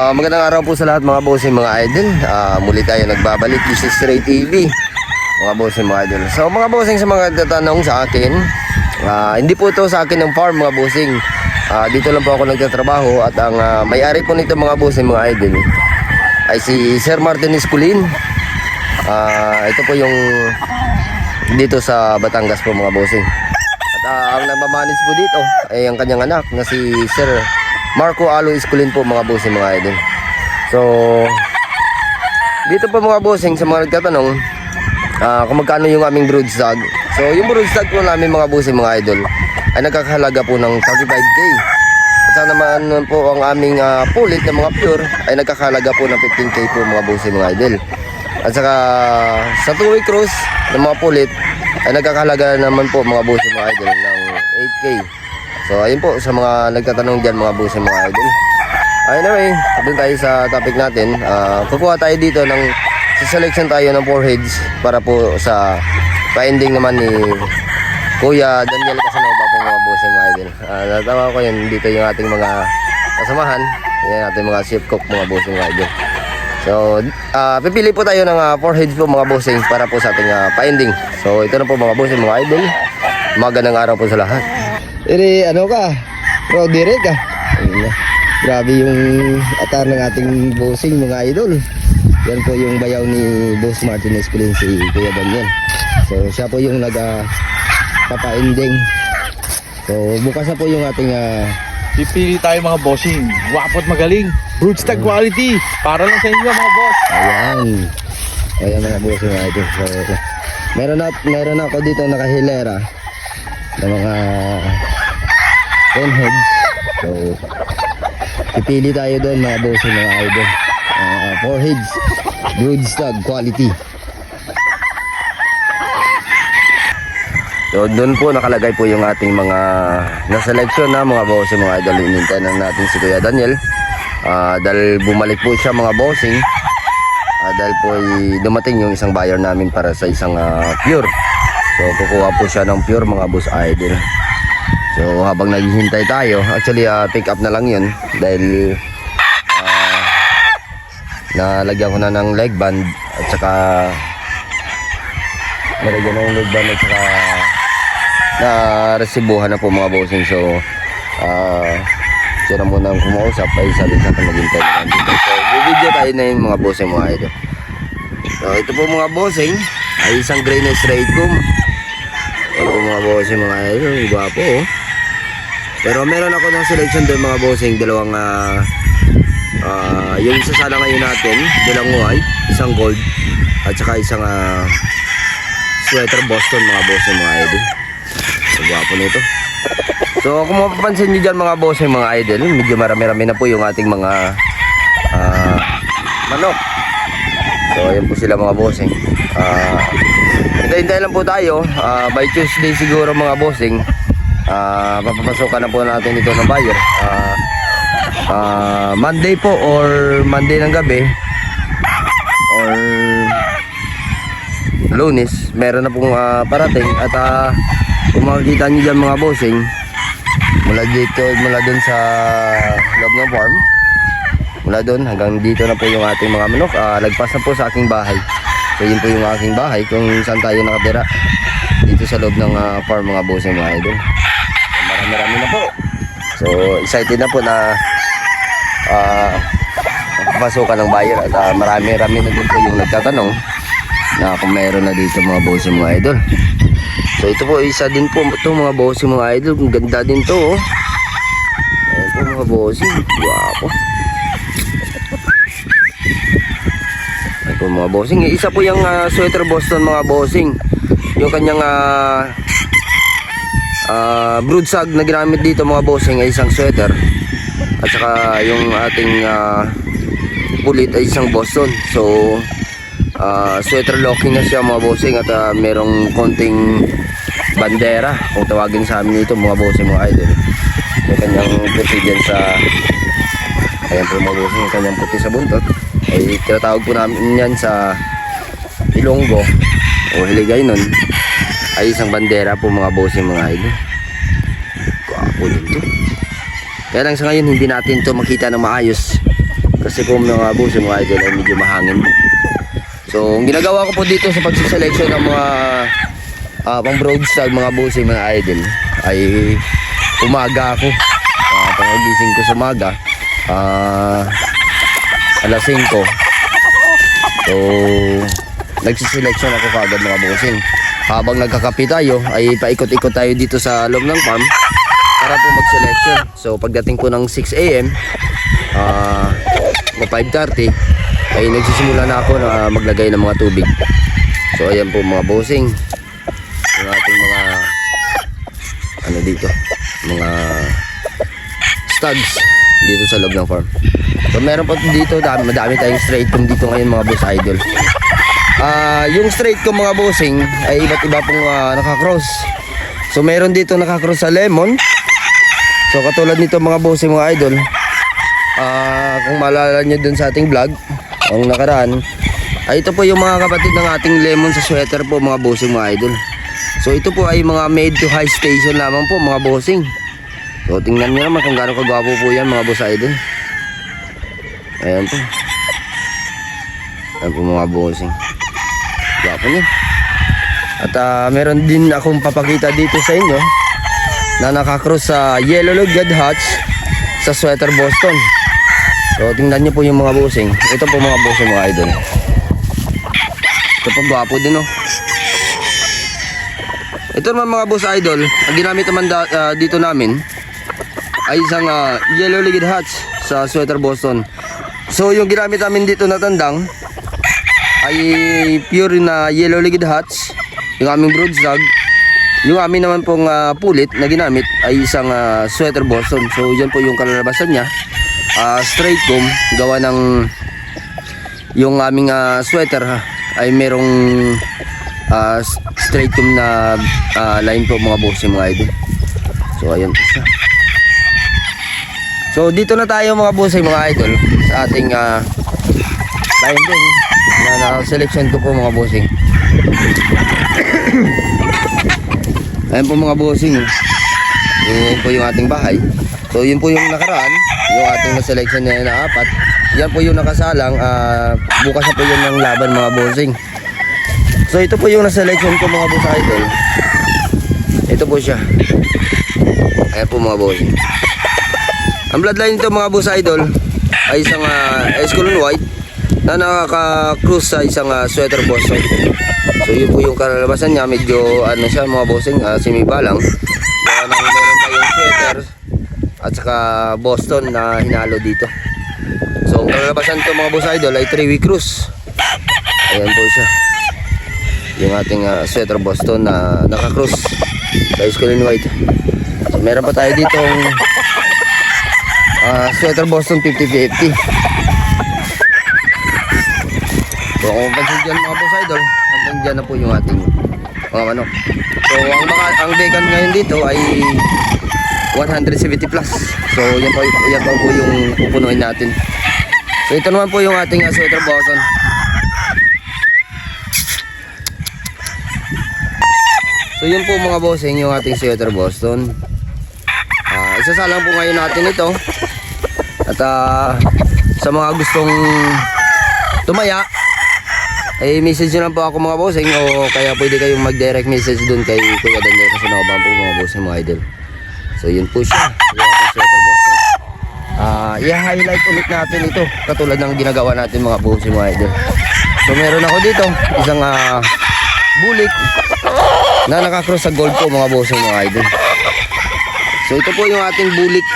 Ah, magandang araw po sa lahat mga bossing mga idol. Ah, muli tayo nagbabalik this is Ray TV. Mga bossing mga idol. So mga bossing sa mga tatanong sa akin, ah, hindi po to sa akin ng farm mga bossing. Ah, dito lang po ako nagtatrabaho at ang ah, may-ari po nito mga bossing mga idol ay si Sir Martin Esculin. Ah, ito po yung dito sa Batangas po mga bossing. At ah, ang nagmamanage po dito ay ang kanyang anak na si Sir Marco Alo Esculin po mga bossing mga idol. So, dito po mga bossing sa mga nagtatanong ah, kung magkano yung aming broodstag. So, yung broodstag po namin mga bossing mga idol ay nagkakahalaga po ng 35k. At sa naman po ang aming ah, pulit na mga pure ay nagkakahalaga po ng 15k po mga bossing mga idol. At saka sa two-way cross ng mga pulit ay nagkakahalaga naman po mga bossing mga idol ng 8k. So ayun po sa mga nagtatanong dyan mga bossing mga idol. Anyway, doon tayo sa topic natin. Ah, kukuha tayo dito ng selection tayo ng foreheads para po sa pa-ending naman ni Kuya Daniel Casanova po mga bossing mga idol. Ah, natawa ko yun dito yung ating mga kasamahan. Yan ating mga chef cook mga bossing mga idol. So, ah, pipili po tayo ng uh, foreheads po mga bossing para po sa ating ah, pa-ending. So, ito na po mga bossing mga idol. Magandang araw po sa lahat. Iri, ano ka? Roderick ka? Ayun na. Grabe yung atar ng ating bossing mga idol. Yan po yung bayaw ni Boss Martinez Culin si Kuya Daniel. So, siya po yung nag papa-ending. So, bukas na po yung ating ah, Pipili tayo mga bossing. Wapo at magaling. Broodstag quality. Para lang sa inyo mga boss. Ayan. Ayan mga boss mga ito. So, meron na, meron na ako dito nakahilera ng mga heads. So, pipili tayo doon mga boss mga idol. Uh, four heads. Broodstag quality. So doon po nakalagay po yung ating mga na-selection na mga bossing mga idol. Inintay na natin si Kuya Daniel. Ah, dahil bumalik po siya mga bossing. Ah, dahil po ay dumating yung isang buyer namin para sa isang ah, pure. So kukuha po siya ng pure mga boss idol. So habang naghihintay tayo, actually ah, pick up na lang yun dahil ah, nalagyan ko na ng leg band at saka nalagyan na yung leg band at saka na resibuhan na po mga bossing. So ah siya na muna ang kumausap. Ay sabi sa akin maghintay na lang dito so video tayo na yung mga bossing mga idol. So ito po mga bossing ay isang gray na straight comb ito mga bossing mga idol gwapo oh pero meron ako ng selection doon mga bossing dalawang ah ah, yung isa sana ngayon natin dalawang white isang gold at saka isang ah, sweater Boston mga bossing mga idol ang gwapo nito. So kung mapapansin nyo dyan mga boss mga idol, medyo marami-rami na po yung ating mga ah, manok. So ayan po sila mga bossing. Uh, hintay lang po tayo. Ah, by Tuesday siguro mga bossing. ah papapasokan na po natin ito ng buyer. Ah, ah, Monday po or Monday ng gabi or lunes meron na pong ah, parating at ah, kung makikita nyo dyan mga bossing mula dito mula dun sa loob ng farm mula dun hanggang dito na po yung ating mga manok ah, lagpas na po sa aking bahay so yun po yung aking bahay kung saan tayo nakatira dito sa loob ng ah, farm mga bossing mga idol so, marami rami na po so excited na po na ah pasukan ng buyer at ah, marami rami na din po yung nagtatanong na kung meron na dito mga bossing mga idol So ito po isa din po ito mga bossing mga idol. Ang ganda din to oh. Ayan po mga bossing. Wapo. Ayan po mga bossing. Isa po yung ah, sweater Boston mga bossing. Yung kanyang ah ah, broodsag na ginamit dito mga bossing ay isang sweater. At saka yung ating ah, pulit ay isang Boston. So ah, sweater locking na siya mga bossing at ah, merong konting bandera kung tawagin sa amin ito mga bossing mga idol may kanyang puti sa ayan po mga bossing yung kanyang puti sa buntot ay tinatawag po namin yan sa Ilonggo o Hiligay nun ay isang bandera po mga bossing mga idol Gwapo din to kaya lang sa ngayon hindi natin to makita ng maayos Kasi kung mga bossing mga idol ay medyo mahangin. So, ang ginagawa ko po dito sa pagsiselection ng mga ah, pang broadstag mga bossing mga idol ay umaga ako. Uh, pangagising ko sa umaga. Ah, alas 5. So, nagsiselection ako kagad mga bossing. Habang nagkakape tayo, ay paikot-ikot tayo dito sa loob ng farm para po mag-selection. So, pagdating po ng 6 a.m., ah, o 5.30, ay nagsisimula na ako na maglagay ng mga tubig. So, ayan po mga bossing. Yung ating mga, ano dito, mga studs dito sa loob ng farm. So meron pa dito, dami, madami tayong straight comb dito ngayon mga boss idol. Ah, yung straight comb mga bossing ay iba't iba pong ah, nakakross. So meron dito nakakross sa lemon. So katulad nito mga bossing mga idol. Ah, kung maalala nyo dun sa ating vlog, ang nakaraan, ay ito po yung mga kapatid ng ating lemon sa sweater po mga bossing mga idol. So ito po ay mga made to high station lamang po mga bossing. So tingnan nyo naman kung gaano kagwapo po yan mga boss idol. Ayan po. Ayan po mga bossing. Gwapo niya. At ah, meron din akong papakita dito sa inyo na nakakross sa Yellow Lugad Hutch sa Sweater Boston. So tingnan nyo po yung mga bossing. Ito po mga bossing mga idol. Ito po gwapo din oh. Ito naman mga boss idol, ang ginamit naman da- ah, dito namin ay isang ah, yellow legged hats sa sweater Boston. So yung ginamit namin dito na tandang ay pure na yellow legged hats, yung aming broodstag. Yung amin naman pong ah, pulit na ginamit ay isang ah, sweater Boston. So yan po yung kalalabasan niya. Ah, straight comb gawa ng yung aming ah, sweater ha, ay merong s- straight comb na ah, line po mga boss mga idol. So ayan po siya. So dito na tayo mga boss mga idol sa ating uh, line din na na-selection ko po mga bossing. Ayan po mga bossing. Yun po yung ating bahay. So yun po yung nakaraan, yung ating na-selection na na apat. Yan po yung nakasalang, ah, bukas na po yun ng laban mga bossing. So ito po yung na-selection ko mga boss idol. Ito po siya. Ayan po mga bossing. Ang bloodline nito mga boss idol ay isang uh, Escalon White na nakaka-cruise sa isang ah, sweater Boston. So yun po yung kalalabasan niya, medyo ano siya mga bossing, uh, semibalang. Kaya nang meron tayong sweater at saka Boston na hinalo dito. So ang kalalabasan nito mga boss idol ay 3 week cruise. Ayan po siya. Yung ating ah, sweater Boston na naka-cruise sa Escalon White. So meron pa tayo dito Ah, sweater Boston 50-50. So kung pansin dyan mga boss idol, hanggang dyan na po yung ating mga manok. So ang mga ang vegan ngayon dito ay 170 plus. So yan po, yan po, po yung pupunuin natin. So ito naman po yung ating ah, sweater Boston. So yun po mga bossing yung ating sweater Boston. Ah, isasalang po ngayon natin ito. At ah, sa mga gustong tumaya, ay message nyo lang po ako mga bossing o kaya pwede kayong mag-direct message dun kay Kuya Daniel kasi nakabang po mga bossing mga idol. So yun po siya. Ah, i-highlight ulit natin ito katulad ng ginagawa natin mga bossing mga idol. So meron ako dito isang ah, bulik na nakakross sa gold po mga bossing mga idol. So ito po yung ating bulik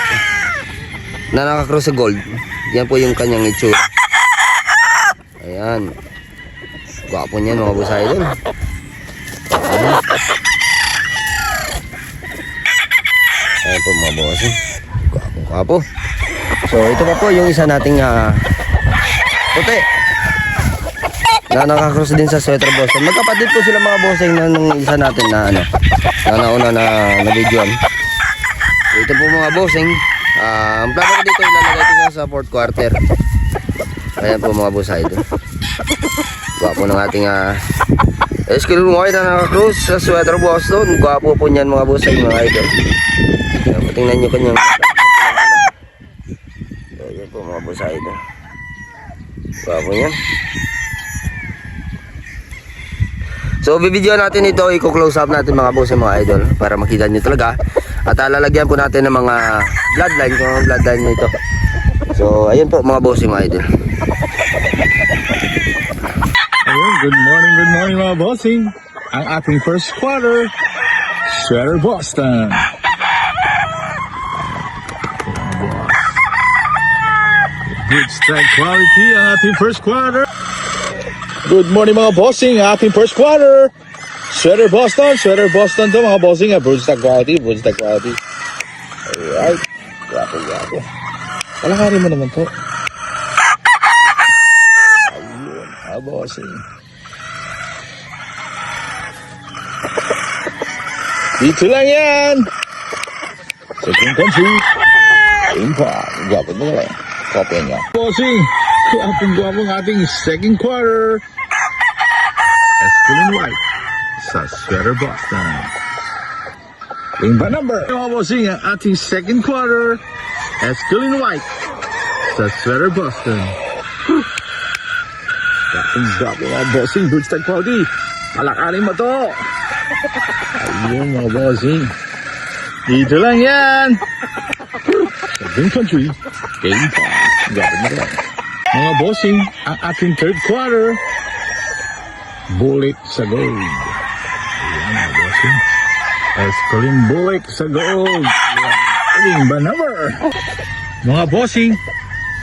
na nakakross sa gold. Yan po yung kanyang itsura. Ayan. Gwapo niyan mga boss idol. Ayan. Po mga boss. Gwapo gwapo. So ito pa po yung isa nating ah, puti. Na nakakross din sa sweater Boston. Magkapatid po sila mga bossing na nung isa natin na ano. Na nauna na, na videoan. So, ito po mga bossing. Ah, ang plano ko dito ilalagay ko sa fourth quarter. Ayan po mga boss idol. Gwapo ng ating uh, Esquilon White na naka-cruise sa sweater Boston. Gwapo po niyan mga boss ay mga idol. Ayan tingnan nyo kanyang So, yan po mga boss idol. Bago yan. So, bibidyo natin ito, i-close up natin mga boss mga idol para makita nyo talaga. At alalagyan po natin ng mga bloodline, kung bloodline nito. So, ayun po mga boss mga idol. Ayun, good morning, good morning mga bossing. Ang ating first quarter, Sweater Boston. Good strike quality ang ating first quarter. Good morning mga bossing, ating first quarter. Sweater Boston, Sweater Boston to mga bossing. Ah, Brood stock quality, brood stock quality. Alright, grabe, grabe. Palakarin mo naman to. Ayun, mga bossing. Dito lang yan! Second country. Pa, gwapo mo lang. Kopya niya. Bossing, gwapong gwapo ng ating second quarter. Escalin White sa Sweater Boston. Ring ba number? Bossing, ang ating second quarter. Escalin White sa Sweater Boston. Gwapong gwapo mga bossing, good start quality. Palakarin mo to. Ayun mga bossing. Dito lang yan. Sa Green Country, Game Park. Gawin mo lang. Mga bossing, ang ating third quarter, Bullet sa gold. Bossing. Escolin Bullet sa gold. Ayan ba number? Mga bossing,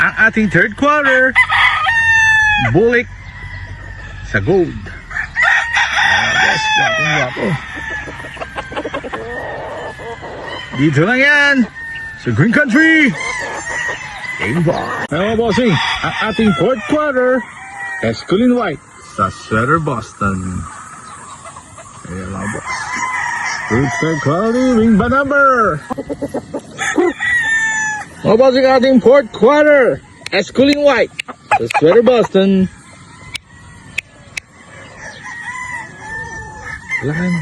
ang ating third quarter, Bullet sa gold. Ah, boss, guwapo, guwapo. Dito lang yan sa Green Country. Game bar. Mga bossing, ang ating fourth quarter, Escolin White sa Sweater Boston. Ayan mga boss. Good start quality, ring ba number? Mga bossing, ang ating fourth quarter, Escolin White sa Sweater Boston. Lahan.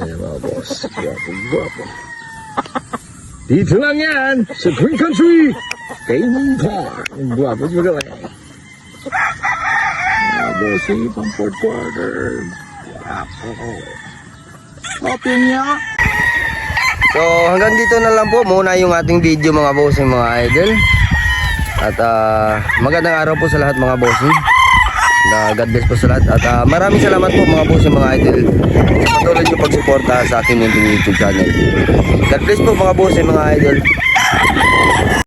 Ayan mga boss. Gwapo, gwapo. Dito lang yan sa Green Country. Game Park. Ang gwapo mo galing. Mga boss, pang fourth quarter. Gwapo. Copy niya. So, hanggang dito na lang po muna yung ating video mga bossing mga idol. At ah, magandang araw po sa lahat mga bossing. Na God bless po sa lahat. At ah, maraming salamat po mga bossing mga idol patuloy niyo pagsuporta sa aking munting YouTube channel. God bless po mga bossing mga idol.